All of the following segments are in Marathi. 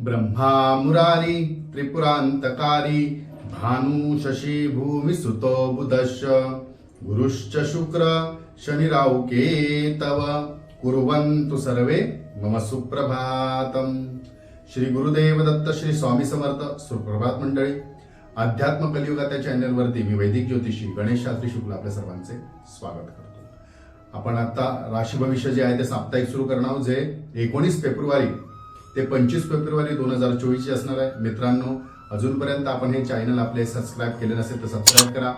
ब्रह्मा मुरारी त्रिपुरांतकारी भानु शशी भूमी सुतो बुधश्च। गुरुश्च शुक्र शनिरावकेतव कुर्वन्तु सर्वे मम सुप्रभातम। श्री गुरुदेव दत्त श्री स्वामी समर्थ सुप्रभात मंडळी। अध्यात्म कलियुगाच्या चॅनलवरती मी वैदिक ज्योतिषी गणेश शास्त्री शुक्ल आपल्या सर्वांचे स्वागत करतो. आपण आता राशी भविष्य जे आहे ते साप्ताहिक सुरू करणार आहोत जे एकोणीस फेब्रुवारी ते पंचवीस फेब्रुवारी दोन हजार चोवीसची असणार आहे. मित्रांनो अजूनपर्यंत आपण हे चॅनल आपले सबस्क्राईब केले नसेल तर सबस्क्राईब करा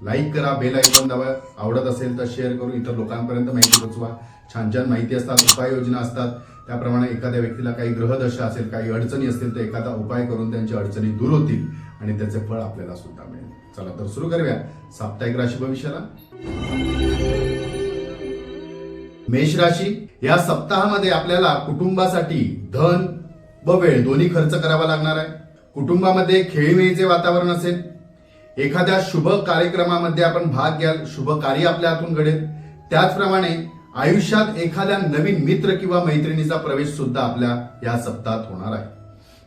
लाईक करा बेल आयकॉन दाबा. आवडत असेल तर शेअर करून इतर लोकांपर्यंत माहिती पोचवा छान छान माहिती असतात उपाययोजना असतात. त्याप्रमाणे एखाद्या व्यक्तीला काही ग्रहदशा असेल काही अडचणी असतील तर एखादा उपाय करून त्यांच्या अडचणी दूर होतील आणि त्याचे फळ आपल्याला सुद्धा मिळेल. चला तर सुरू करूया साप्ताहिक राशी भविष्याला. मेष राशी या सप्ताहामध्ये आपल्याला कुटुंबासाठी धन व वेळ दोन्ही खर्च करावा लागणार आहे. कुटुंबामध्ये खेळीमेळीचे वातावरण असेल. एखाद्या शुभ कार्यक्रमामध्ये आपण भाग घ्याल शुभ कार्य आपल्या हातून घडेल. त्याचप्रमाणे आयुष्यात एखाद्या नवीन मित्र किंवा मैत्रिणीचा प्रवेश सुद्धा आपल्या या सप्ताहात होणार आहे.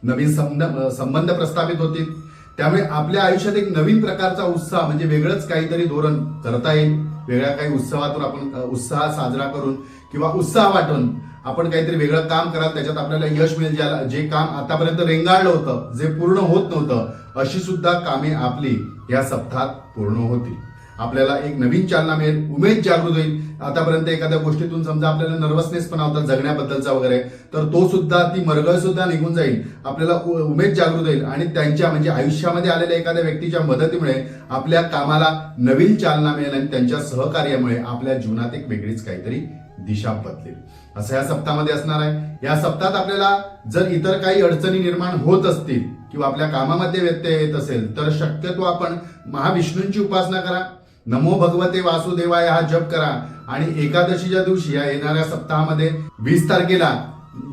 नवीन संबंध संबंध प्रस्थापित होतील. त्यामुळे आपल्या आयुष्यात एक नवीन प्रकारचा उत्साह म्हणजे वेगळंच काहीतरी धोरण करता येईल. वेगळ्या काही उत्सवातून आपण उत्साह साजरा करून किंवा उत्साह वाटून आपण काहीतरी वेगळं काम कराल त्याच्यात आपल्याला यश मिळेल ज्याला जे काम आतापर्यंत रेंगाळलं होतं जे पूर्ण होत नव्हतं अशी सुद्धा कामे आपली या सप्ताहात पूर्ण होती आपल्याला एक नवीन चालना मिळेल उमेद जागृत होईल. आतापर्यंत एखाद्या गोष्टीतून समजा आपल्याला नर्वसनेस पण होता जगण्याबद्दलचा वगैरे तर तो सुद्धा ती मरगळ सुद्धा निघून जाईल. आपल्याला उमेद जागृत होईल आणि त्यांच्या म्हणजे आयुष्यामध्ये आलेल्या एखाद्या व्यक्तीच्या मदतीमुळे आपल्या कामाला नवीन चालना मिळेल आणि त्यांच्या सहकार्यामुळे आपल्या जीवनात एक वेगळीच काहीतरी दिशा बदलेल. असं या सप्ताहामध्ये असणार आहे. या सप्ताहात आपल्याला जर इतर काही अडचणी निर्माण होत असतील किंवा आपल्या कामामध्ये व्यत्यय येत असेल तर शक्यतो आपण महाविष्णूंची उपासना करा. नमो भगवते वासुदेवाय हा जप करा. आणि एकादशीच्या दिवशी या येणाऱ्या सप्ताहामध्ये वीस तारखेला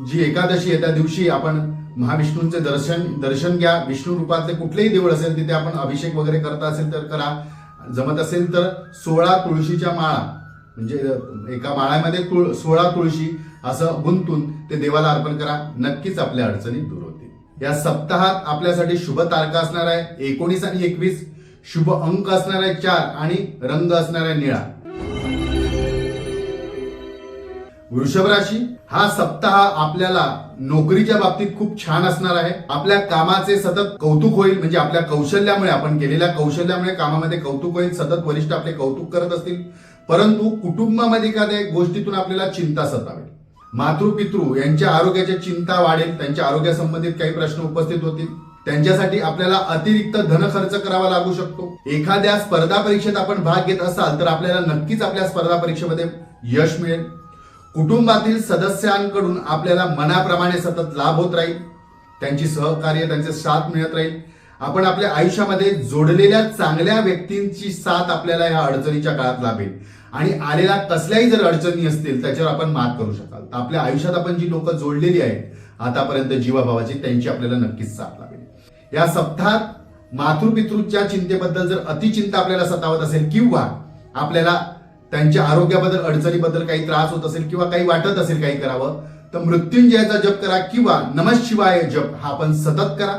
जी एकादशी आहे त्या दिवशी आपण महाविष्णूंचे दर्शन दर्शन घ्या. विष्णू रूपातले कुठलेही देऊळ असेल तिथे आपण अभिषेक वगैरे करता असेल तर करा. जमत असेल तर सोळा तुळशीच्या माळा म्हणजे एका माळ्यामध्ये तुळ सोळा तुळशी असं गुंतून ते देवाला अर्पण करा. नक्कीच आपल्या अडचणी दूर होतील. या सप्ताहात आपल्यासाठी शुभ तारखा असणार आहे एकोणीस आणि एकवीस. शुभ अंक असणार आहे चार आणि रंग असणार आहे निळा. वृषभ राशी हा सप्ताह आपल्याला नोकरीच्या बाबतीत खूप छान असणार आहे. आपल्या कामाचे सतत कौतुक होईल म्हणजे आपल्या कौशल्यामुळे आपण केलेल्या कौशल्यामुळे कामामध्ये कौतुक होईल सतत वरिष्ठ आपले कौतुक करत असतील. परंतु कुटुंबामध्ये एखाद्या गोष्टीतून आपल्याला चिंता सतावेल. मातृपितृ यांच्या आरोग्याच्या चिंता वाढेल त्यांच्या आरोग्यासंबंधित काही प्रश्न उपस्थित होतील. त्यांच्यासाठी आपल्याला अतिरिक्त धन खर्च करावा लागू शकतो. एखाद्या स्पर्धा परीक्षेत आपण भाग घेत असाल तर आपल्याला नक्कीच आपल्या स्पर्धा परीक्षेमध्ये यश मिळेल. कुटुंबातील सदस्यांकडून आपल्याला मनाप्रमाणे सतत लाभ होत राहील. त्यांची सहकार्य त्यांचे साथ मिळत राहील. आपण आपल्या आयुष्यामध्ये जोडलेल्या चांगल्या व्यक्तींची साथ आपल्याला या अडचणीच्या काळात लाभेल. आणि आलेल्या कसल्याही जर अडचणी असतील त्याच्यावर आपण मात करू शकाल. तर आपल्या आयुष्यात आपण जी लोक जोडलेली आहेत आतापर्यंत जीवाभावाची त्यांची आपल्याला नक्कीच साथ लाभेल या सप्ताहात मातृपितृच्या चिंतेबद्दल जर अतिचिंता आपल्याला सतावत असेल किंवा आपल्याला त्यांच्या आरोग्याबद्दल अडचणीबद्दल काही त्रास होत असेल किंवा काही वाटत असेल काही करावं तर मृत्युंजयाचा जप करा किंवा नमः शिवाय जप हा आपण सतत करा.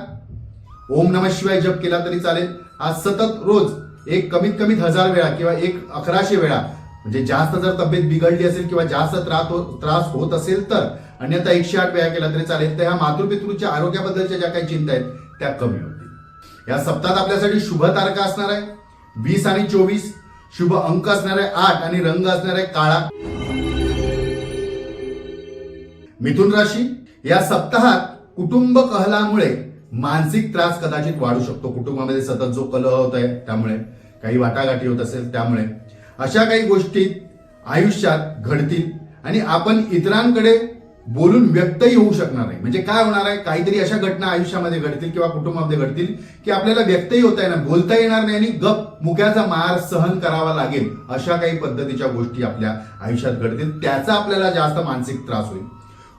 ओम नमः शिवाय जप केला तरी चालेल. आज सतत रोज एक कमीत कमीत हजार वेळा किंवा एक अकराशे वेळा म्हणजे जास्त जर तब्येत बिघडली असेल किंवा जास्त त्रास हो- त्रास होत असेल तर अन्यथा एकशे आठ वेळा केला तरी चालेल. तर ह्या मातृपितृच्या आरोग्याबद्दलच्या ज्या काही चिंता आहेत त्या कमी होतील. या सप्ताहात आपल्यासाठी शुभ तारखा असणार आहे. वीस आणि चोवीस शुभ अंक असणार आहे आठ आणि रंग असणार आहे काळा. मिथुन राशी या सप्ताहात कुटुंब कहलामुळे मानसिक त्रास कदाचित वाढू शकतो. कुटुंबामध्ये सतत जो कलह होत आहे त्यामुळे काही वाटाघाटी होत असेल त्यामुळे अशा काही गोष्टी आयुष्यात घडतील आणि आपण इतरांकडे बोलून व्यक्तही होऊ शकणार नाही. म्हणजे काय होणार आहे? काहीतरी अशा घटना आयुष्यामध्ये घडतील किंवा कुटुंबामध्ये घडतील की आपल्याला व्यक्तही होता येणार बोलता येणार नाही आणि गप मुक्याचा मार सहन करावा लागेल अशा काही पद्धतीच्या गोष्टी आपल्या आयुष्यात घडतील. त्याचा आपल्याला जास्त मानसिक त्रास होईल.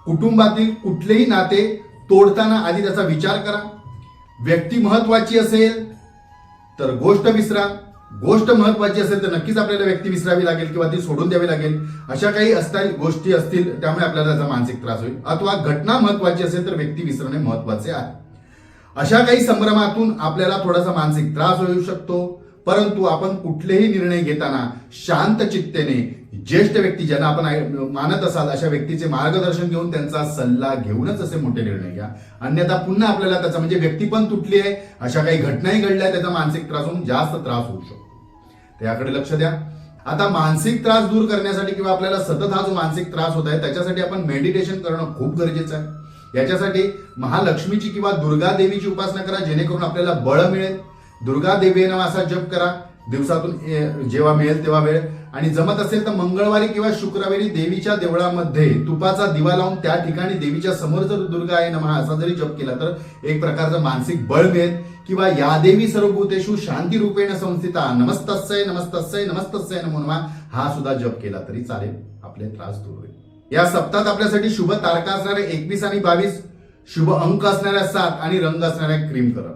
कुटुंबातील कुठलेही नाते तोडताना आधी त्याचा विचार करा. व्यक्ती महत्वाची असेल तर गोष्ट विसरा. गोष्ट महत्वाची असेल तर नक्कीच आपल्याला व्यक्ती विसरावी लागेल किंवा ती सोडून द्यावी लागेल. अशा काही असतील गोष्टी असतील त्यामुळे आपल्याला त्याचा मानसिक त्रास होईल. अथवा घटना महत्वाची असेल तर व्यक्ती विसरणे महत्त्वाचे आहे. अशा काही संभ्रमातून आपल्याला थोडासा मानसिक त्रास होऊ शकतो. परंतु आपण कुठलेही निर्णय घेताना शांत चित्तेने ज्येष्ठ व्यक्ती ज्यांना आपण मानत असाल अशा व्यक्तीचे मार्गदर्शन घेऊन त्यांचा सल्ला घेऊनच असे मोठे निर्णय घ्या. अन्यथा पुन्हा आपल्याला त्याचा म्हणजे व्यक्ती पण तुटली आहे अशा काही घटनाही घडल्या त्याचा मानसिक त्रास होऊन जास्त त्रास होऊ शकतो. त्याकडे लक्ष द्या. आता मानसिक त्रास दूर करण्यासाठी किंवा आपल्याला सतत हा जो मानसिक त्रास होत आहे त्याच्यासाठी आपण मेडिटेशन करणं खूप गरजेचं आहे. याच्यासाठी महालक्ष्मीची किंवा दुर्गा देवीची उपासना करा जेणेकरून आपल्याला बळ मिळेल. दुर्गा देवी असा जप करा. दिवसातून जेव्हा मिळेल तेव्हा वेळ आणि जमत असेल तर मंगळवारी किंवा शुक्रवारी देवीच्या देवळामध्ये तुपाचा दिवा लावून त्या ठिकाणी देवीच्या समोर जर दुर्गा आहे नमः असा जरी जप केला तर एक प्रकारचं मानसिक बळ मिळेल. किंवा या देवी सर्वभूतेषु शांती रूपेण संस्थिता नमस्तस्सय नमस्तस्सय नमस्तस्सय नमो नमः हा सुद्धा जप केला तरी चालेल. आपले त्रास दूर होईल. या सप्ताहात आपल्यासाठी शुभ तारखा असणाऱ्या एकवीस आणि बावीस शुभ अंक असणाऱ्या सात आणि रंग असणाऱ्या क्रीम कलर.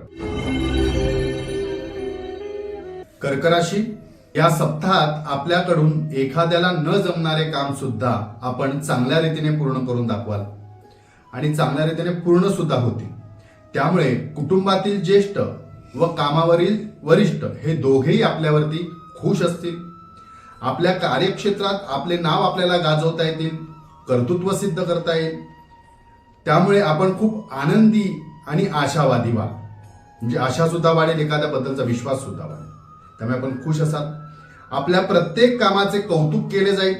कर्कराशी या सप्ताहात आपल्याकडून एखाद्याला न जमणारे काम सुद्धा आपण चांगल्या रीतीने पूर्ण करून दाखवाल. आणि चांगल्या रीतीने पूर्ण सुद्धा होतील. त्यामुळे कुटुंबातील ज्येष्ठ व कामावरील वरिष्ठ हे दोघेही आपल्यावरती खुश असतील. आपल्या कार्यक्षेत्रात आपले नाव आपल्याला गाजवता येतील कर्तृत्व सिद्ध करता येईल. त्यामुळे आपण खूप आनंदी आणि आशावादी व्हा म्हणजे आशा सुद्धा वाढेल एखाद्याबद्दलचा विश्वास सुद्धा वाढेल. त्यामुळे आपण खुश असाल. आपल्या प्रत्येक कामाचे कौतुक केले जाईल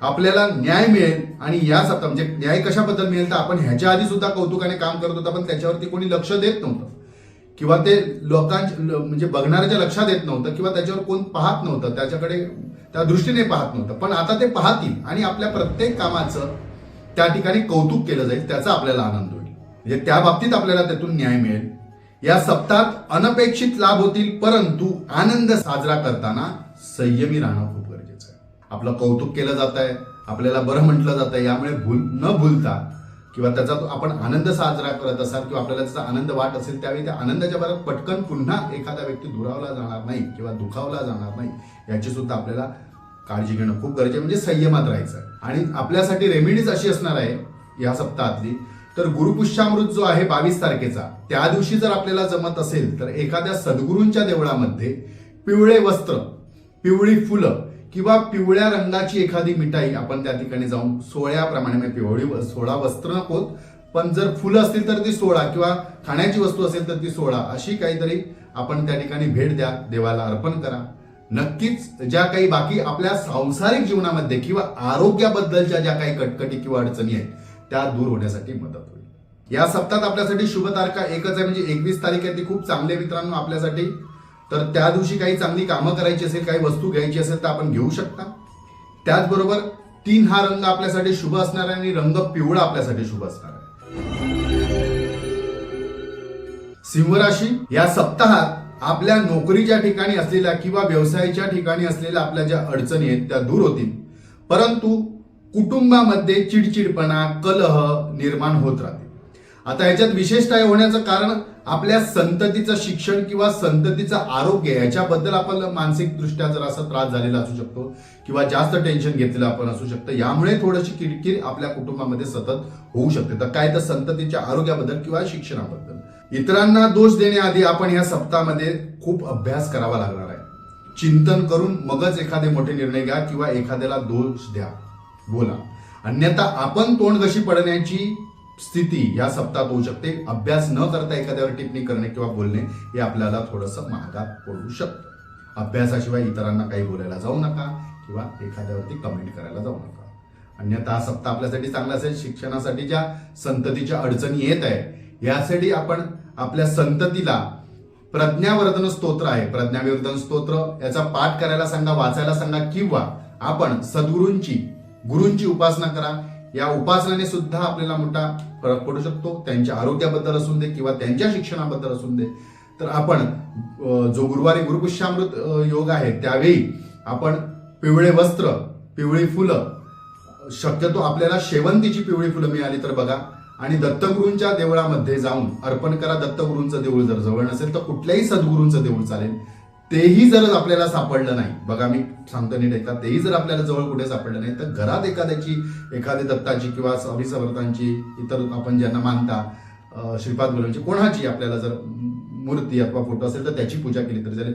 आपल्याला न्याय मिळेल आणि या सप्ताह म्हणजे न्याय कशाबद्दल मिळेल तर आपण ह्याच्या आधी सुद्धा कौतुकाने काम करत होतो पण त्याच्यावरती कोणी लक्ष देत नव्हतं. किंवा ते लोकांच्या म्हणजे बघणाऱ्याच्या लक्षात येत नव्हतं किंवा त्याच्यावर कोण पाहत नव्हतं त्याच्याकडे त्या दृष्टीने पाहत नव्हतं. पण आता ते पाहतील आणि आपल्या प्रत्येक कामाचं त्या ठिकाणी कौतुक केलं जाईल त्याचा आपल्याला आनंद होईल. म्हणजे त्या बाबतीत आपल्याला त्यातून न्याय मिळेल. या सप्तात अनपेक्षित लाभ होतील परंतु आनंद साजरा करताना संयमी राहणं खूप गरजेचं आहे. आपलं कौतुक केलं जात आहे आपल्याला बरं म्हटलं जात आहे यामुळे भूल न भूलता किंवा त्याचा आपण आनंद साजरा करत असाल किंवा आपल्याला त्याचा आनंद वाट असेल त्यावेळी त्या आनंदाच्या भरात पटकन पुन्हा एखादा व्यक्ती दुरावला जाणार नाही किंवा दुखावला जाणार नाही याची सुद्धा आपल्याला काळजी घेणं खूप गरजेचं म्हणजे संयमात राहायचं आणि आपल्यासाठी रेमेडीज अशी असणार आहे या सप्ताहातली. तर गुरुपुष्यामृत जो आहे बावीस तारखेचा त्या दिवशी जर आपल्याला जमत असेल तर एखाद्या सद्गुरूंच्या देवळामध्ये पिवळे वस्त्र पिवळी फुलं किंवा पिवळ्या रंगाची एखादी मिठाई आपण त्या ठिकाणी जाऊन सोहळ्याप्रमाणे म्हणजे पिवळी व- सोळा वस्त्र नकोत पण जर फुलं असतील तर ती सोळा किंवा खाण्याची वस्तू असेल तर ती सोळा अशी काहीतरी आपण त्या ठिकाणी भेट द्या देवाला अर्पण करा. नक्कीच ज्या काही बाकी आपल्या सांसारिक जीवनामध्ये किंवा आरोग्याबद्दलच्या ज्या काही कटकटी किंवा अडचणी आहेत त्या दूर होण्यासाठी मदत होईल. या सप्ताहात आपल्यासाठी शुभ तारखा एकच आहे म्हणजे एकवीस तारीख आहे ती खूप चांगले मित्रांनो आपल्यासाठी. तर त्या दिवशी काही चांगली कामं करायची असेल काही वस्तू घ्यायची असेल तर आपण घेऊ शकता. त्याचबरोबर तीन हा रंग आपल्यासाठी शुभ असणार आहे आणि रंग पिवळा आपल्यासाठी शुभ असणार आहे. सिंह राशी या सप्ताहात आपल्या नोकरीच्या ठिकाणी असलेल्या किंवा व्यवसायाच्या ठिकाणी असलेल्या आपल्या ज्या अडचणी आहेत त्या दूर होतील. परंतु कुटुंबामध्ये चिडचिडपणा कलह निर्माण होत राहतील. आता याच्यात विशेषतः होण्याचं कारण आपल्या संततीचं शिक्षण किंवा संततीचं आरोग्य याच्याबद्दल आपण मानसिकदृष्ट्या जर असा त्रास झालेला असू शकतो किंवा जास्त टेन्शन घेतलेलं आपण असू शकतं यामुळे थोडीशी किरकिर आपल्या कुटुंबामध्ये सतत होऊ शकते. तर काय तर संततीच्या आरोग्याबद्दल किंवा शिक्षणाबद्दल. इतरांना दोष देण्याआधी आपण या सप्ताहामध्ये खूप अभ्यास करावा लागणार आहे. चिंतन करून मगच एखादे मोठे निर्णय घ्या किंवा एखाद्याला दोष द्या. बोला. अन्यथा आपण तोंडघशी पडण्याची स्थिती या सप्ताहात होऊ शकते. अभ्यास न करता एखाद्यावर टिप्पणी करणे किंवा बोलणे हे आपल्याला थोडंसं महागात पडू शकतं. अभ्यासाशिवाय इतरांना काही बोलायला जाऊ नका किंवा एखाद्यावरती कमेंट करायला जाऊ नका. अन्यथा हा सप्ताह आपल्यासाठी चांगला असेल. शिक्षणासाठी ज्या संततीच्या अडचणी येत आहे यासाठी आपण आपल्या संततीला प्रज्ञावर्धन स्तोत्र आहे. प्रज्ञावर्धन स्तोत्र याचा पाठ करायला सांगा वाचायला सांगा किंवा आपण सद्गुरूंची गुरूंची उपासना करा. या उपासनाने सुद्धा आपल्याला मोठा फरक पडू शकतो. त्यांच्या आरोग्याबद्दल असून दे किंवा त्यांच्या शिक्षणाबद्दल असून दे. तर आपण जो गुरुवारी गुरुपुष्यामृत योग आहे त्यावेळी आपण पिवळे वस्त्र पिवळी फुलं शक्यतो आपल्याला शेवंतीची पिवळी फुलं मिळाली तर बघा. आणि दत्तगुरूंच्या देवळामध्ये जाऊन अर्पण करा. दत्तगुरूंचं देऊळ जर जवळ नसेल तर कुठल्याही सद्गुरूंचं देऊळ चालेल. तेही जर आपल्याला सापडलं नाही बघा मी सांगतो नीट ऐका तेही जर आपल्याला जवळ कुठे सापडलं नाही तर घरात एखाद्याची एखादी दत्ताची किंवा स्वामी समर्थांची इतर आपण ज्यांना मानता श्रीपाद बोलांची कोणाची आपल्याला जर मूर्ती अथवा फोटो असेल तर त्याची पूजा केली तरी चालेल.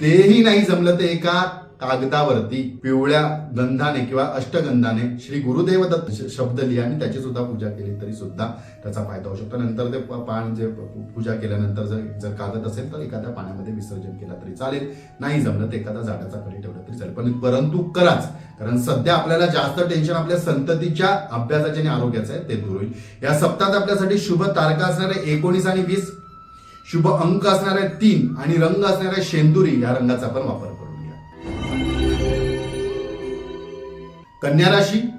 तेही नाही जमलं तर एका कागदावरती पिवळ्या गंधाने किंवा अष्टगंधाने श्री गुरुदेव दत्त शब्द लिहा आणि त्याची सुद्धा पूजा केली तरी सुद्धा त्याचा फायदा होऊ शकतो. नंतर ते पान जे पूजा केल्यानंतर जर जर कागद असेल तर एखाद्या पाण्यामध्ये विसर्जन केला तरी चालेल. नाही जमलं तर एखादा झाडाचा कडी ठेवला तरी चालेल. पण परंतु कराच. कारण सध्या आपल्याला जास्त टेन्शन आपल्या संततीच्या अभ्यासाचे आणि आरोग्याचं आहे ते दूर होईल. या सप्ताहात आपल्यासाठी शुभ तारखा असणारे एकोणीस आणि वीस शुभ अंक असणारे तीन आणि रंग असणाऱ्या शेंदुरी या रंगाचा आपण वापर कन्या राशी.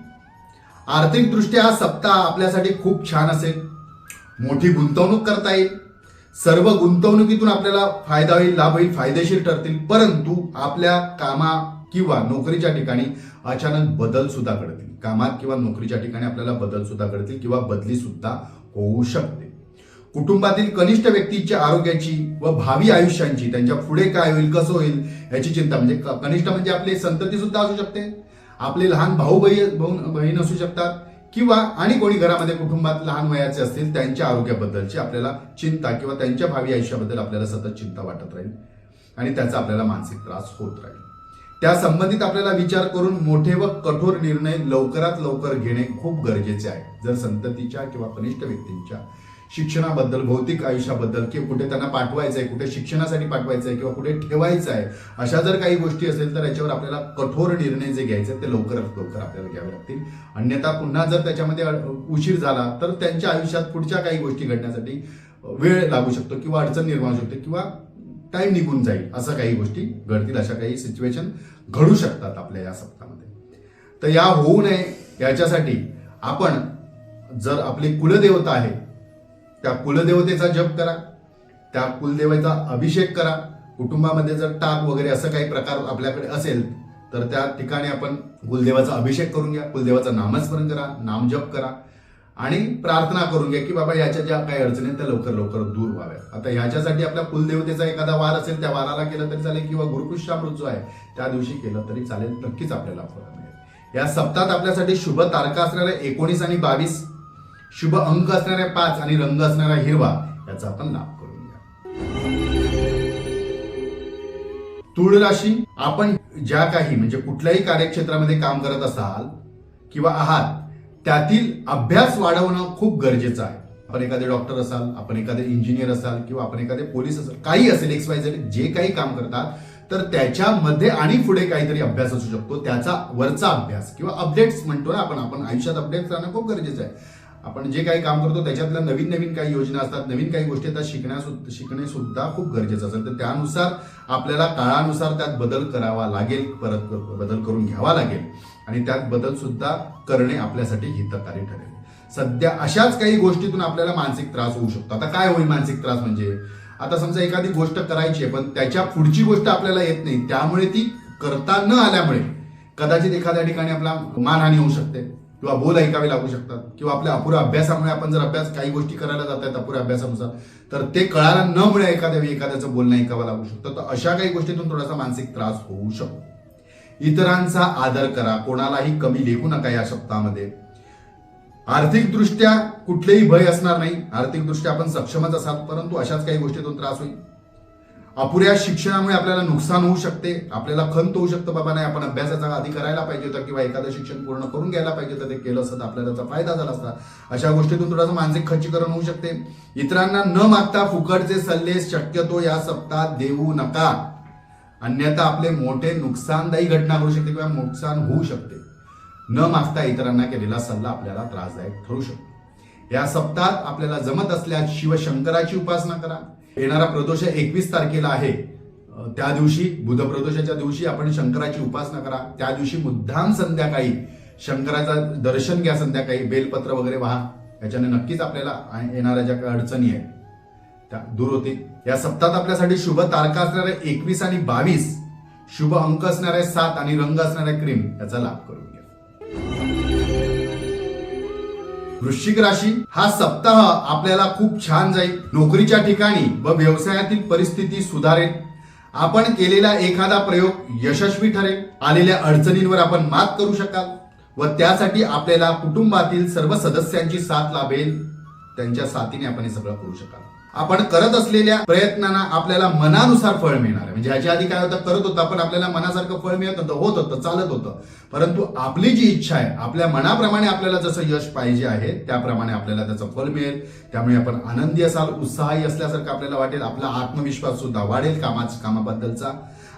आर्थिकदृष्ट्या हा सप्ताह आपल्यासाठी खूप छान असेल. मोठी गुंतवणूक करता येईल. सर्व गुंतवणुकीतून आपल्याला फायदा होईल लाभ होईल फायदेशीर ठरतील. परंतु आपल्या कामा किंवा नोकरीच्या ठिकाणी अचानक बदल सुद्धा घडतील. कामात किंवा नोकरीच्या ठिकाणी आपल्याला बदल सुद्धा घडतील किंवा बदली सुद्धा होऊ शकते. कुटुंबातील कनिष्ठ व्यक्तीच्या आरोग्याची व भावी आयुष्यांची त्यांच्या पुढे काय होईल कसं होईल याची चिंता म्हणजे क- कनिष्ठ म्हणजे आपली संतती सुद्धा असू शकते. आपले लहान भाऊ बहीण बहीण असू शकतात किंवा आणि कोणी घरामध्ये कुटुंबात लहान वयाचे असतील त्यांच्या आरोग्याबद्दलची आपल्याला चिंता किंवा त्यांच्या भावी आयुष्याबद्दल आपल्याला सतत चिंता वाटत राहील आणि त्याचा आपल्याला मानसिक त्रास होत राहील. त्या संबंधित आपल्याला विचार करून मोठे व कठोर निर्णय लवकरात लवकर घेणे खूप गरजेचे आहे. जर संततीच्या किंवा कनिष्ठ व्यक्तींच्या शिक्षणाबद्दल भौतिक आयुष्याबद्दल किंवा कुठे त्यांना पाठवायचं आहे कुठे शिक्षणासाठी पाठवायचं आहे किंवा कुठे ठेवायचं आहे अशा जर काही गोष्टी असेल तर याच्यावर आपल्याला कठोर निर्णय जे घ्यायचे ते लवकरात लवकर आपल्याला घ्यावे लागतील. अन्यथा पुन्हा जर त्याच्यामध्ये उशीर झाला तर त्यांच्या आयुष्यात पुढच्या काही गोष्टी घडण्यासाठी वेळ लागू शकतो किंवा अडचण निर्माण होऊ शकते किंवा टाइम निघून जाईल असं काही गोष्टी घडतील अशा काही सिच्युएशन घडू शकतात आपल्या या सप्ताहामध्ये. तर या होऊ नये याच्यासाठी आपण जर आपली कुलदेवता आहे त्या कुलदेवतेचा जप करा त्या कुलदेवतेचा अभिषेक करा. कुटुंबामध्ये जर टाक वगैरे असं काही प्रकार आपल्याकडे असेल तर त्या ठिकाणी आपण कुलदेवाचा अभिषेक करून घ्या कुलदेवाचं नामस्मरण करा नामजप करा आणि प्रार्थना करून घ्या की बाबा याच्या ज्या काही अडचणी आहेत त्या लवकर लवकर दूर व्हाव्यात. आता ह्याच्यासाठी आपल्या कुलदेवतेचा एखादा वार असेल त्या वाराला केलं तरी चालेल किंवा गुरुकृष्णामृत जो आहे त्या दिवशी केलं तरी चालेल नक्कीच आपल्याला फळ मिळेल. या सप्ताहात आपल्यासाठी शुभ तारखा असणाऱ्या एकोणीस आणि बावीस शुभ अंक असणाऱ्या पाच आणि रंग असणारा हिरवा याचा आपण लाभ करून घ्या. तुळ राशी आपण ज्या काही म्हणजे कुठल्याही कार्यक्षेत्रामध्ये काम करत असाल किंवा आहात त्यातील अभ्यास वाढवणं खूप गरजेचं आहे. आपण एखादे डॉक्टर असाल आपण एखादे इंजिनियर असाल किंवा आपण एखादे पोलीस असाल काही असेल एक्स वाय झेड जे काही काम करतात तर त्याच्यामध्ये आणि पुढे काहीतरी अभ्यास असू शकतो. त्याचा वरचा अभ्यास किंवा अपडेट्स म्हणतो ना आपण आपण आयुष्यात अपडेट्स राहणं खूप गरजेचं आहे. आपण जे काही काम करतो त्याच्यातल्या नवीन नवीन काही योजना असतात नवीन काही गोष्टी त्या शिकण्या शिकणे सुद्धा खूप गरजेचं असेल. तर त्यानुसार आपल्याला काळानुसार त्यात बदल करावा लागेल परत बदल करून घ्यावा लागेल. आणि त्यात बदल सुद्धा करणे आपल्यासाठी हितकारी ठरेल. सध्या अशाच काही गोष्टीतून आपल्याला मानसिक त्रास होऊ शकतो. आता काय होईल मानसिक त्रास म्हणजे? आता समजा एखादी गोष्ट करायची आहे पण त्याच्या पुढची गोष्ट आपल्याला येत नाही त्यामुळे ती करता न आल्यामुळे कदाचित एखाद्या ठिकाणी आपला मानहानी होऊ शकते. किंवा बोल ऐकावे लागू शकतात किंवा आपल्या अपुऱ्या अभ्यासामुळे आपण जर अभ्यास काही गोष्टी करायला जात आहेत अपुऱ्या अभ्यासानुसार तर ते कळायला न मुळे एखाद्या वेळी एखाद्याचं बोलणं ऐकावं लागू शकतं. तर अशा काही गोष्टीतून थोडासा मानसिक त्रास होऊ शकतो. इतरांचा आदर करा कोणालाही कमी लेखू नका या शब्दामध्ये. आर्थिकदृष्ट्या कुठलेही भय असणार नाही. आर्थिकदृष्ट्या आपण सक्षमच असाल परंतु अशाच काही गोष्टीतून त्रास होईल. अपुऱ्या शिक्षणामुळे आपल्याला नुकसान होऊ शकते. आपल्याला खंत होऊ शकतं बाबा नाही आपण अभ्यासाचा आधी करायला पाहिजे होता किंवा एखादं शिक्षण पूर्ण करून घ्यायला पाहिजे होतं ते केलं असतं तर आपल्याला त्याचा फायदा झाला असता. अशा गोष्टीतून थोडंसं मानसिक खच्चीकरण होऊ शकते. इतरांना न मागता फुकटचे सल्ले शक्यतो या सप्ताहात देऊ नका. अन्यथा आपले मोठे नुकसानदायी घटना घडू शकते किंवा नुकसान होऊ शकते. न मागता इतरांना केलेला सल्ला आपल्याला त्रासदायक ठरू शकतो. या सप्ताहात आपल्याला जमत असल्यास शिवशंकराची उपासना करा. येणारा प्रदोष एकवीस तारखेला आहे. त्या दिवशी बुधप्रदोषाच्या दिवशी आपण शंकराची उपासना करा. त्या दिवशी मुद्दाम संध्याकाळी शंकराचं दर्शन घ्या संध्याकाळी बेलपत्र वगैरे वाहा. याच्याने नक्कीच आपल्याला येणाऱ्या ज्या काही अडचणी आहेत त्या दूर होतील. या सप्ताहात आपल्यासाठी शुभ तारखा असणाऱ्या एकवीस आणि बावीस शुभ अंक असणाऱ्या सात आणि रंग असणाऱ्या क्रीम याचा लाभ करू. वृश्चिक राशी हा सप्ताह आपल्याला खूप छान जाईल. नोकरीच्या ठिकाणी व व्यवसायातील परिस्थिती सुधारेल. आपण केलेला एखादा प्रयोग यशस्वी ठरेल. आलेल्या अडचणींवर आपण मात करू शकाल व त्यासाठी आपल्याला कुटुंबातील सर्व सदस्यांची साथ लाभेल. त्यांच्या साथीने आपण हे सगळं करू शकाल. आपण करत असलेल्या प्रयत्नांना आपल्याला मनानुसार फळ मिळणार आहे. म्हणजे ह्याच्या आधी काय होतं करत होतं पण आपल्याला मनासारखं फळ मिळत होतं होत होतं चालत होतं. परंतु आपली जी इच्छा आहे आपल्या मनाप्रमाणे आपल्याला जसं यश पाहिजे आहे त्याप्रमाणे आपल्याला त्याचं फळ मिळेल. त्यामुळे आपण आनंदी असाल उत्साही असल्यासारखं आपल्याला वाटेल. आपला आत्मविश्वास सुद्धा वाढेल कामाच कामाबद्दलचा.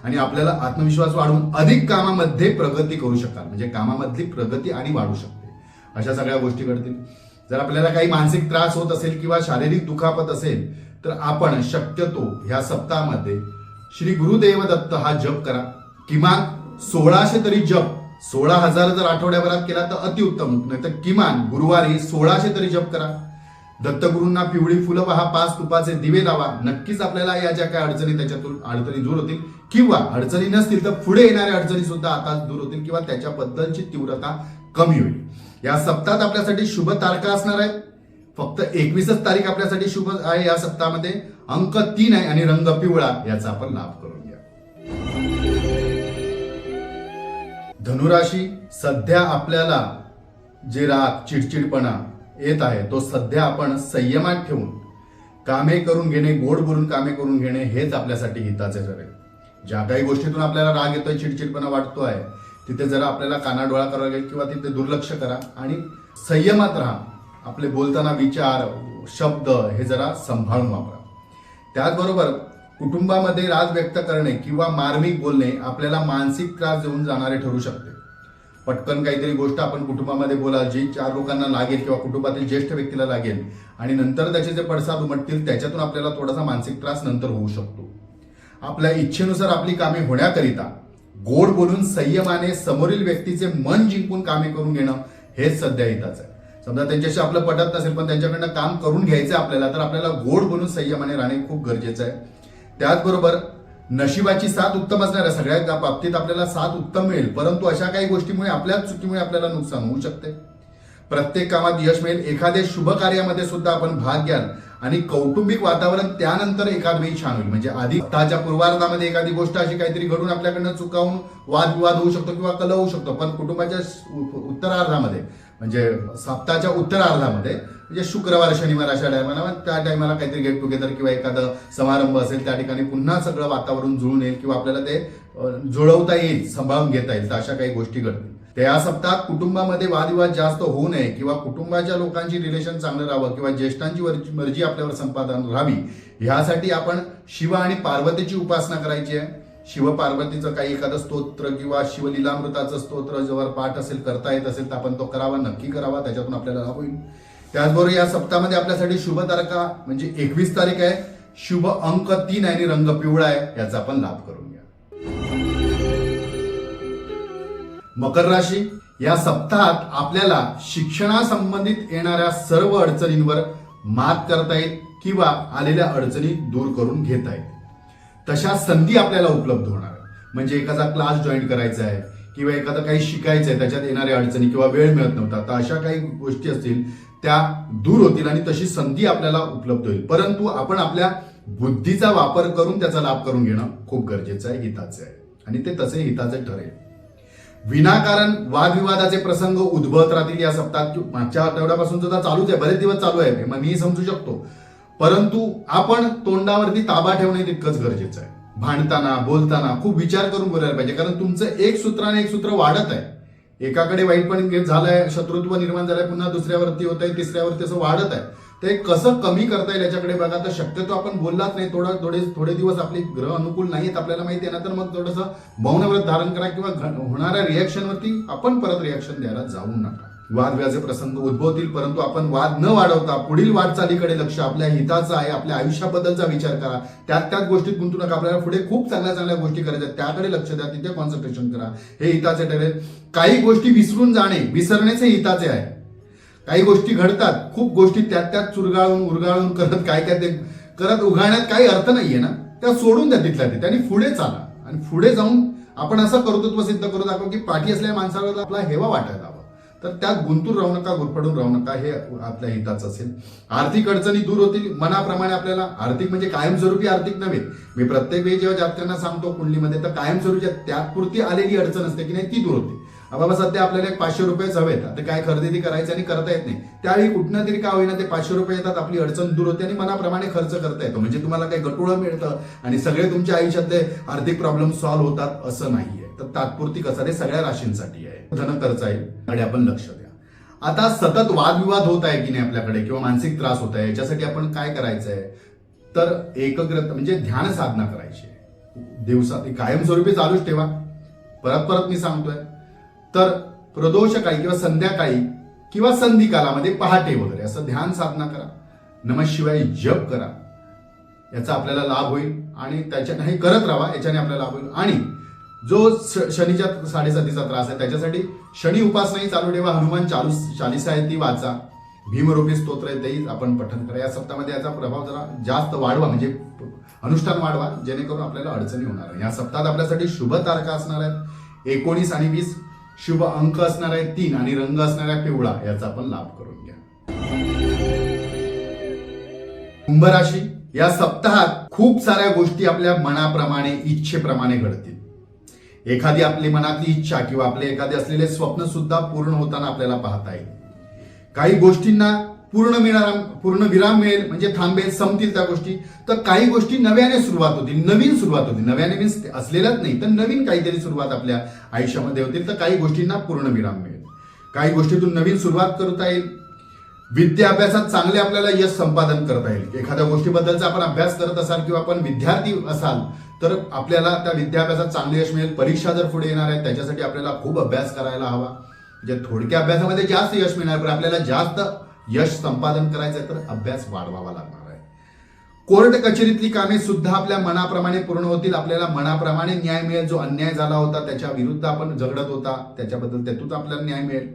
आणि आपल्याला आत्मविश्वास वाढून अधिक कामामध्ये प्रगती करू शकाल. म्हणजे कामामधली प्रगती आणि वाढू शकते. अशा सगळ्या गोष्टी घडतील. जर आपल्याला काही मानसिक त्रास होत असेल किंवा शारीरिक दुखापत असेल तर आपण शक्यतो ह्या सप्ताहामध्ये श्री गुरुदेव दत्त हा जप करा. किमान सोळाशे तरी जप. सोळा हजार जर आठवड्याभरात केला तर अतिउत्तम. नाही तर किमान गुरुवारी सोळाशे तरी जप करा. दत्तगुरूंना पिवळी फुलं पहा पाच तुपाचे दिवे लावा. नक्कीच आपल्याला या ज्या काही अडचणी त्याच्यातून अडचणी दूर होतील. किंवा अडचणी नसतील तर पुढे येणाऱ्या अडचणी सुद्धा आता दूर होतील किंवा त्याच्याबद्दलची तीव्रता कमी होईल. या सप्ताहात आपल्यासाठी शुभ तारखा असणार आहेत. फक्त एकवीसच तारीख आपल्यासाठी शुभ आहे या सप्ताहामध्ये. अंक तीन आहे आणि रंग पिवळा याचा आपण लाभ करून घ्या. धनुराशी सध्या आपल्याला जे राग चिडचिडपणा येत आहे तो सध्या आपण संयमात ठेवून कामे करून घेणे गोड बोलून कामे करून घेणे हेच आपल्यासाठी हिताचे ठरेल. ज्या काही गोष्टीतून आपल्याला राग येतोय चिडचिडपणा वाटतोय तिथे जरा आपल्याला कानाडोळा करावा लागेल किंवा तिथे दुर्लक्ष करा. आणि संयमात राहा. आपले बोलताना विचार शब्द हे जरा सांभाळून वापरा. त्याचबरोबर कुटुंबामध्ये राग व्यक्त करणे किंवा मार्मिक बोलणे आपल्याला मानसिक त्रास देऊन जाणारे ठरू शकते. पटकन काहीतरी गोष्ट आपण कुटुंबामध्ये बोला जी चार लोकांना लागेल किंवा कुटुंबातील ज्येष्ठ व्यक्तीला लागेल आणि नंतर त्याचे जे पडसाद उमटतील त्याच्यातून आपल्याला थोडासा मानसिक त्रास नंतर होऊ शकतो. आपल्या इच्छेनुसार आपली कामे होण्याकरिता गोड बोलून संयमाने समोरील व्यक्तीचे मन जिंकून कामे करून घेणं हेच सध्या हिताचं आहे. समजा त्यांच्याशी आपलं पटत नसेल पण त्यांच्याकडनं काम करून घ्यायचं आहे आपल्याला तर आपल्याला गोड बोलून संयमाने राहणे खूप गरजेचं आहे. त्याचबरोबर नशिबाची साथ उत्तम असणार आहे सगळ्या बाबतीत आपल्याला साथ उत्तम मिळेल परंतु अशा काही गोष्टीमुळे आपल्याच चुकीमुळे आपल्याला नुकसान होऊ शकते. प्रत्येक कामात यश मिळेल. एखाद्या शुभ कार्यामध्ये सुद्धा आपण भाग घ्याल आणि कौटुंबिक वातावरण त्यानंतर एखाद वेळी छान होईल. म्हणजे आधी आताच्या पूर्वार्धामध्ये एखादी गोष्ट अशी काहीतरी घडून आपल्याकडनं चुकावून वादविवाद होऊ शकतो किंवा कल होऊ शकतो पण कुटुंबाच्या उत्तरार्धामध्ये म्हणजे सप्ताहाच्या उत्तरार्धामध्ये म्हणजे शुक्रवार शनिवार अशा टायमाला त्या टायमाला काहीतरी गेट टुगेदर किंवा एखादं समारंभ असेल त्या ठिकाणी पुन्हा सगळं वातावरण जुळून येईल किंवा आपल्याला ते जुळवता येईल सांभाळून घेता येईल तर अशा काही गोष्टी घडतील. तर या सप्ताहात कुटुंबामध्ये वादविवाद जास्त होऊ नये किंवा कुटुंबाच्या लोकांची रिलेशन चांगलं राहावं किंवा ज्येष्ठांची मर्जी आपल्यावर संपादन राहावी ह्यासाठी आपण शिव आणि पार्वतीची उपासना करायची आहे. शिव पार्वतीचं काही एखादं स्तोत्र किंवा शिवलीलामृताचं स्तोत्र जवळ पाठ असेल करता येत असेल तर आपण तो करावा नक्की करावा त्याच्यातून आपल्याला लाभ होईल. त्याचबरोबर या सप्ताहामध्ये आपल्यासाठी शुभ तारखा म्हणजे एकवीस तारीख आहे. शुभ अंक तीन आहे आणि रंग पिवळा आहे याचा आपण लाभ करून घ्या. मकर राशी या सप्ताहात आपल्याला शिक्षणासंबंधित येणाऱ्या सर्व अडचणींवर मात करता येईल किंवा आलेल्या अडचणी दूर करून घेता येईल तशा संधी आपल्याला उपलब्ध होणार म्हणजे एखादा क्लास जॉईन करायचा आहे किंवा एखादं काही शिकायचं आहे त्याच्यात येणाऱ्या अडचणी किंवा वेळ मिळत नव्हता तर अशा काही गोष्टी असतील त्या दूर होतील आणि तशी संधी आपल्याला उपलब्ध होईल. परंतु आपण आपल्या बुद्धीचा वापर करून त्याचा लाभ करून घेणं खूप गरजेचं आहे हिताचं आहे. आणि ते तसे हिताचे ठरेल. विनाकारण वादविवादाचे प्रसंग उद्भवत राहतील या सप्ताहात मागच्या आठवड्यापासून सुद्धा चालूच आहे बरेच दिवस चालू आहे. मग मी समजू शकतो. परंतु आपण तोंडावरती ताबा ठेवणे तितकंच गरजेचं आहे. भांडताना बोलताना खूप विचार करून बोलायला पाहिजे कारण तुमचं एक सूत्राने एक सूत्र वाढत आहे. एकाकडे वाईट पण झालंय शत्रुत्व निर्माण झालंय पुन्हा दुसऱ्यावरती होत आहे तिसऱ्यावरती असं वाढत आहे. ते कसं कमी करता येईल याच्याकडे बघा. तर शक्यतो आपण बोललाच नाही. थोडा थोडे थोडे दिवस आपले ग्रह अनुकूल नाहीत आपल्याला माहिती आहे ना. तर मग थोडंसं मौनव्रत धारण करा किंवा होणाऱ्या रिॲक्शनवरती आपण परत रिॲक्शन द्यायला जाऊ नका. वादव्याचे प्रसंग उद्भवतील परंतु आपण वाद न वाढवता पुढील वाटचालीकडे लक्ष आपल्या हिताचं आहे आपल्या आयुष्याबद्दलचा विचार करा. त्यात त्याच गोष्टीत गुंतू नका. आपल्याला पुढे खूप चांगल्या चांगल्या गोष्टी करायच्या त्याकडे लक्ष द्या तिथे कॉन्सन्ट्रेशन करा. हे हिताचे ठरेल. काही गोष्टी विसरून जाणे विसरण्याचे हिताचे आहे. काही गोष्टी घडतात खूप गोष्टी त्यात त्यात चुरगाळून उरगाळून करत काय काय ते करत उगाळण्यात काही अर्थ नाहीये ना. त्या सोडून द्या तिथल्या तिथे आणि पुढे चाला. आणि पुढे जाऊन आपण असं कर्तृत्व सिद्ध करू दाखव की पाठी असलेल्या माणसाला आपला हेवा वाटायला हवा तर त्यात गुंतून राहू नका गुरफडून राहू नका हे आपल्या हिताचं असेल. आर्थिक अडचणी दूर होतील मनाप्रमाणे आपल्याला आर्थिक म्हणजे कायमस्वरूपी आर्थिक नव्हे. मी प्रत्येक वेळी जेव्हा जातकांना सांगतो कुंडलीमध्ये तर कायमस्वरूपी त्यापुरती आलेली अडचण असते की नाही ती दूर होते. बाबा सध्या आपल्याला एक पाचशे रुपयेच हवेत आता काय खरेदी करायचं आणि करता येत नाही. त्यावेळी कुठनं तरी का होईना ते पाचशे रुपये येतात आपली अडचण दूर होते आणि मनाप्रमाणे खर्च करता येतो. म्हणजे तुम्हाला काही गटुळं मिळतं आणि सगळे तुमच्या आयुष्यातले आर्थिक प्रॉब्लेम सॉल्व्ह होतात असं नाहीये. तर तात्पुरती कसं ते सगळ्या राशींसाठी आहे. धन खर्च आहे. आणि आपण लक्ष द्या. आता सतत वादविवाद होत आहे की नाही आपल्याकडे? किंवा मानसिक त्रास होत आहे. याच्यासाठी आपण काय करायचं आहे तर एकग्रता म्हणजे ध्यान साधना करायची दिवसात कायमस्वरूपी चालूच ठेवा. परत परत मी सांगतोय. तर प्रदोषकाळी किंवा संध्याकाळी किंवा संधी कालामध्ये पहाटे वगैरे असं ध्यान साधना करा. नमशिवाय जप करा. याचा आपल्याला लाभ होईल आणि त्याच्याने हे करत राहा याच्याने आपल्याला लाभ होईल. आणि जो श- शनीच्या साडेसातीचा त्रास आहे त्याच्यासाठी शनी उपासनाही चालू ठेवा हनुमान चालू चालिसा आहे ती वाचा. भीमरूपी स्तोत्र आहे तेही आपण पठन करा. या सप्ताहामध्ये याचा प्रभाव जरा जास्त वाढवा म्हणजे अनुष्ठान वाढवा जेणेकरून आपल्याला अडचणी होणार या सप्ताहात आपल्यासाठी शुभ तारखा असणार आहेत. एकोणीस आणि वीस शुभ अंक असणार आहे तीन आणि रंग असणार आहे पिवळा याचा आपण लाभ करून घ्या. कुंभ राशी या सप्ताहात खूप साऱ्या गोष्टी आपल्या मनाप्रमाणे इच्छेप्रमाणे घडतील. एखादी आपली मनातली इच्छा किंवा आपले एखादे असलेले स्वप्न सुद्धा पूर्ण होताना आपल्याला पाहता येईल. काही गोष्टींना पूर्ण विराम पूर्ण विराम मिळेल म्हणजे थांबेल संपतील त्या गोष्टी. तर काही गोष्टी नव्याने सुरुवात होतील नवीन सुरुवात होती नव्याने मीन्स असलेल्याच नाही तर नवीन काहीतरी सुरुवात आपल्या आयुष्यामध्ये होतील तर काही गोष्टींना पूर्ण विराम मिळेल. काही गोष्टीतून नवीन सुरुवात करता येईल. विद्या अभ्यासात चांगले आपल्याला यश संपादन करता येईल. एखाद्या गोष्टीबद्दलचा आपण अभ्यास करत असाल किंवा आपण विद्यार्थी असाल तर आपल्याला त्या विद्याभ्यासात चांगले यश मिळेल. परीक्षा जर पुढे येणार आहे त्याच्यासाठी आपल्याला खूप अभ्यास करायला हवा. म्हणजे थोडक्या अभ्यासामध्ये जास्त यश मिळणार पण आपल्याला जास्त यश संपादन करायचं तर अभ्यास वाढवावा लागणार आहे. कोर्ट कचेरीतली कामे सुद्धा आपल्या मनाप्रमाणे पूर्ण होतील. आपल्याला मनाप्रमाणे न्याय मिळेल. जो अन्याय झाला होता त्याच्या विरुद्ध आपण झगडत होता. त्याच्याबद्दल त्यातून आपल्याला न्याय मिळेल.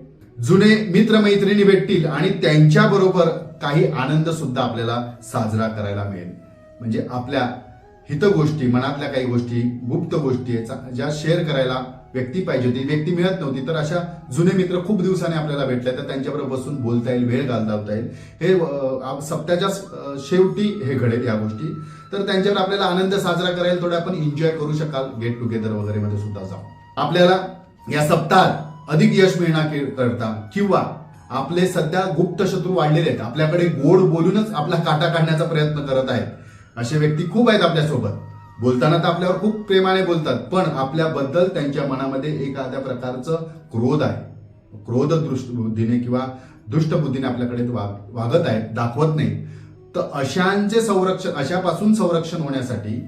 जुने मित्र मैत्रिणी भेटतील आणि त्यांच्या बरोबर काही आनंद सुद्धा आपल्याला साजरा करायला मिळेल. म्हणजे आपल्या हित गोष्टी मनातल्या काही गोष्टी गुप्त गोष्टी ज्या शेअर करायला व्यक्ती पाहिजे होती. व्यक्ती मिळत नव्हती. तर अशा जुने मित्र खूप दिवसाने आपल्याला भेटले. तर त्यांच्याबरोबर बसून बोलता येईल वेळ घालता येईल. हे सप्त्याच्या शेवटी हे घडेल या गोष्टी. तर त्यांच्यावर आपल्याला आनंद साजरा करायला थोडे आपण एन्जॉय करू शकाल. गेट टुगेदर वगैरे मध्ये सुद्धा जाऊ आपल्याला या सप्ताहात अधिक यश मिळणार करता किंवा आपले सध्या गुप्त शत्रू वाढलेले आहेत. आपल्याकडे गोड बोलूनच आपला काटा काढण्याचा प्रयत्न करत आहेत. असे व्यक्ती खूप आहेत आपल्यासोबत. बोलताना तर आपल्यावर खूप प्रेमाने बोलतात पण आपल्याबद्दल त्यांच्या मनामध्ये एखाद्या प्रकारचं क्रोध आहे. क्रोध दृष्ट बुद्धीने किंवा दुष्ट बुद्धीने आपल्याकडे वाग- वागत आहेत दाखवत नाही तर अशांचे संरक्षण अशापासून संरक्षण होण्यासाठी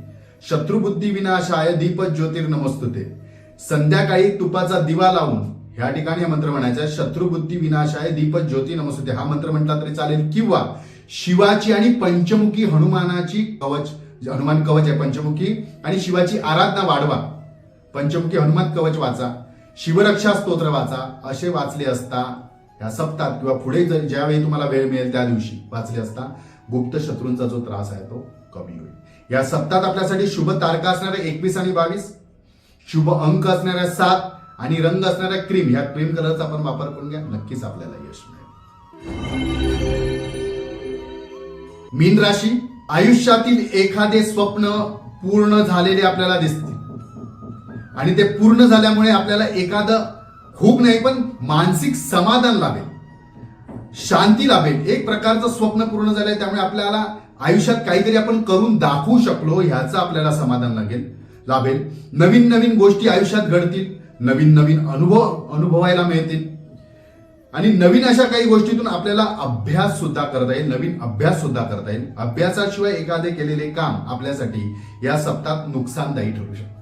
शत्रुबुद्धी विनाशाय दीप ज्योतिर्नमस्तुते. संध्याकाळी तुपाचा दिवा लावून ह्या ठिकाणी हा मंत्र म्हणायचा आहे, शत्रुबुद्धी विनाशाय दीप ज्योती नमस्तुते हा मंत्र म्हटला तरी चालेल. किंवा शिवाची आणि पंचमुखी हनुमानाची कवच हनुमान कवच आहे पंचमुखी आणि शिवाची आराधना वाढवा. पंचमुखी हनुमान कवच वाचा शिवरक्षा स्तोत्र वाचा असे वाचले असता या सप्तात किंवा पुढे जर ज्यावेळी तुम्हाला वेळ मिळेल त्या दिवशी वाचले असता गुप्त शत्रूंचा जो त्रास आहे तो कमी होईल. या सप्तात आपल्यासाठी शुभ तारखा असणाऱ्या एकवीस आणि बावीस शुभ अंक असणाऱ्या सात आणि रंग असणाऱ्या क्रीम ह्या क्रीम कलरचा आपण वापर करून घ्या नक्कीच आपल्याला यश मिळेल. मीन राशी आयुष्यातील एखादे स्वप्न पूर्ण झालेले आपल्याला दिसते. आणि ते पूर्ण झाल्यामुळे आपल्याला एखादं खूप नाही पण मानसिक समाधान लाभेल. शांती लाभेल. एक प्रकारचं स्वप्न पूर्ण झालंय त्यामुळे आपल्याला आयुष्यात काहीतरी आपण करून दाखवू शकलो ह्याचं आपल्याला समाधान लागेल लाभेल. नवीन नवीन गोष्टी आयुष्यात घडतील. नवीन नवीन अनुभव अनुभवायला मिळतील. आणि नवीन अशा काही गोष्टीतून आपल्याला अभ्यास सुद्धा करता येईल नवीन अभ्यास सुद्धा करता येईल. अभ्यासाशिवाय एखादे केलेले काम आपल्यासाठी या सप्ताहात नुकसानदायी ठरू शकते.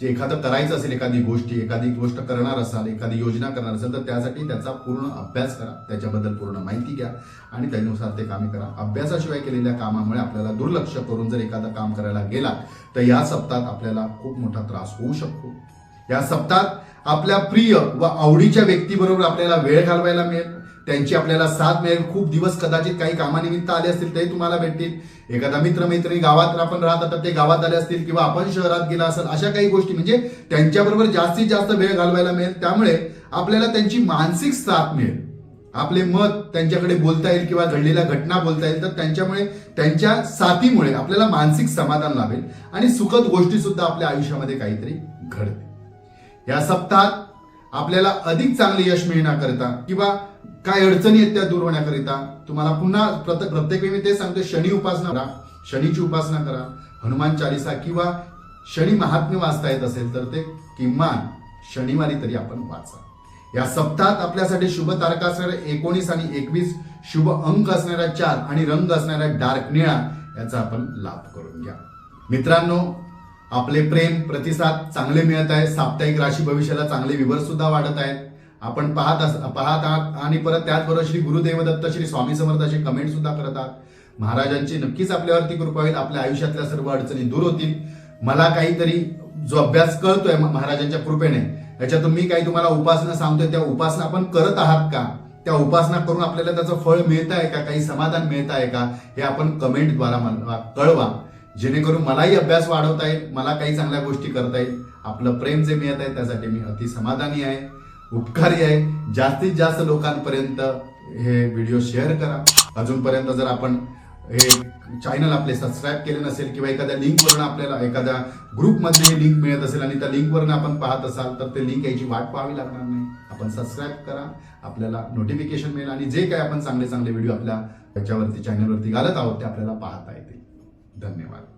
जे एखादं करायचं असेल एखादी गोष्टी एखादी गोष्ट करणार असाल एखादी योजना करणार असेल तर त्यासाठी त्याचा पूर्ण अभ्यास करा. त्याच्याबद्दल पूर्ण माहिती घ्या आणि त्यानुसार ते कामे करा. अभ्यासाशिवाय केलेल्या कामामुळे आपल्याला दुर्लक्ष करून जर एखादं काम करायला गेला तर या सप्ताहात आपल्याला खूप मोठा त्रास होऊ शकतो. या सप्ताहात आपल्या प्रिय व आवडीच्या व्यक्तीबरोबर आपल्याला वेळ घालवायला मिळेल. त्यांची आपल्याला साथ मिळेल. खूप दिवस कदाचित काही कामानिमित्त आले असतील ते तुम्हाला भेटतील. एखादा मित्रमैत्रिणी गावात आपण राहत तर ते गावात आले असतील किंवा आपण शहरात गेला असेल अशा काही गोष्टी म्हणजे त्यांच्याबरोबर जास्तीत जास्त वेळ घालवायला मिळेल. त्यामुळे आपल्याला त्यांची मानसिक साथ मिळेल. आपले मत त्यांच्याकडे बोलता येईल किंवा घडलेल्या घटना बोलता येईल तर त्यांच्यामुळे त्यांच्या साथीमुळे आपल्याला मानसिक समाधान लाभेल आणि सुखद गोष्टी सुद्धा आपल्या आयुष्यामध्ये काहीतरी घडते. या सप्ताहात आपल्याला अधिक चांगले यश मिळण्याकरिता किंवा काय अडचणी आहेत त्या दूर होण्याकरिता तुम्हाला पुन्हा प्रत्येक वेळी मी ते सांगतो शनी उपासना करा. शनीची उपासना करा. हनुमान चालिसा किंवा शनी महात्म्य वाचता येत असेल तर ते किमान शनिवारी तरी आपण वाचा. या सप्ताहात आपल्यासाठी शुभ तारखा असणाऱ्या एकोणीस आणि एकवीस शुभ अंक असणाऱ्या चार आणि रंग असणाऱ्या डार्क निळा याचा आपण लाभ करून घ्या. मित्रांनो आपले प्रेम प्रतिसाद चांगले मिळत आहे साप्ताहिक राशी भविष्याला चांगले विवर सुद्धा वाढत आहेत. आपण पाहत अस- पाहत आहात आणि परत त्याचबरोबर श्री गुरुदेव दत्त श्री स्वामी समर्थ असे कमेंट सुद्धा करत आहात. महाराजांची नक्कीच आपल्यावरती कृपा होईल. आपल्या आयुष्यातल्या सर्व अडचणी दूर होतील. मला काहीतरी जो अभ्यास कळतोय महाराजांच्या कृपेने याच्यातून मी काही तुम्हाला उपासना सांगतोय. त्या उपासना आपण करत आहात का? त्या उपासना करून आपल्याला त्याचं फळ मिळत आहे का? काही समाधान मिळत आहे का? हे आपण कमेंटद्वारा मला कळवा. जेणेकरून मलाही अभ्यास वाढवता येईल मला काही चांगल्या गोष्टी करता येईल. आपलं प्रेम जे मिळत आहे त्यासाठी मी अति समाधानी आहे उपकारी आहे. जास्तीत जास्त लोकांपर्यंत हे व्हिडिओ शेअर करा. अजूनपर्यंत जर आपण हे चॅनल आपले सबस्क्राईब केले नसेल किंवा एखाद्या लिंकवरून आपल्याला एखाद्या ग्रुपमध्ये लिंक मिळत असेल आणि त्या लिंकवरून आपण पाहत असाल तर ते लिंक यायची वाट पाहावी लागणार नाही. आपण सबस्क्राईब करा आपल्याला नोटिफिकेशन मिळेल आणि जे काही आपण चांगले चांगले व्हिडिओ आपल्या त्याच्यावरती चॅनलवरती घालत आहोत ते आपल्याला पाहता येईल. धन्यवाद.